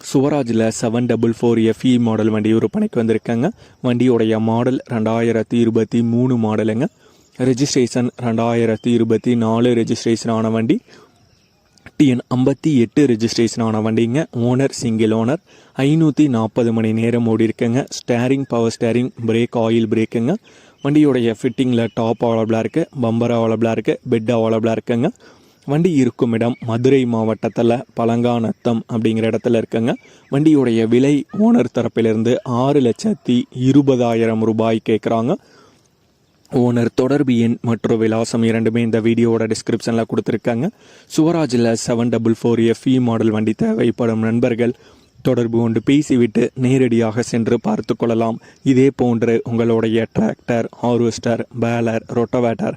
சுவராஜில் seven double four FE model வண்டி விற்பனைக்கு வந்திருக்கேங்க. வண்டியுடைய மாடல் ரெண்டாயிரத்தி இருபத்தி மூணு மாடலுங்க ரெஜிஸ்ட்ரேஷன் ரெண்டாயிரத்தி இருபத்தி நாலு ரெஜிஸ்ட்ரேஷன் ஆன வண்டி. டிஎன் ஐம்பத்தி எட்டு ரெஜிஸ்ட்ரேஷன் ஆன வண்டிங்க. ஓனர் சிங்கிள் ஓனர் ஐநூற்றி நாற்பது மணி நேரம் ஓடி இருக்குங்க. Steering power steering brake oil பிரேக்குங்க வண்டியோடைய ஃபிட்டிங்கில் டாப் அவைலபிளாக இருக்குது பம்பர் அவைலபிளாக இருக்குது பெட் அவைலபிளாக இருக்குங்க. வண்டி இருக்கும் இடம் மதுரை மாவட்டத்தில் பழங்காநத்தம் அப்படிங்கிற இடத்துல இருக்குங்க. வண்டியுடைய விலை ஓனர் தரப்பிலிருந்து ஆறு லட்சத்தி இருபதாயிரம் ரூபாய் கேட்குறாங்க ஓனர் தொடர்பு எண் மற்றும் விலாசம் இரண்டுமே இந்த வீடியோவோட டிஸ்கிரிப்ஷனில் கொடுத்துருக்காங்க. சுவராஜில் seven double four FE model வண்டி தேவைப்படும் நண்பர்கள் தொடர்பு கொண்டு பேசிவிட்டு நேரடியாக சென்று பார்த்து கொள்ளலாம். இதே போன்று உங்களுடைய டிராக்டர் ஹார்வெஸ்டர் பேலர் ரொட்டவேட்டர்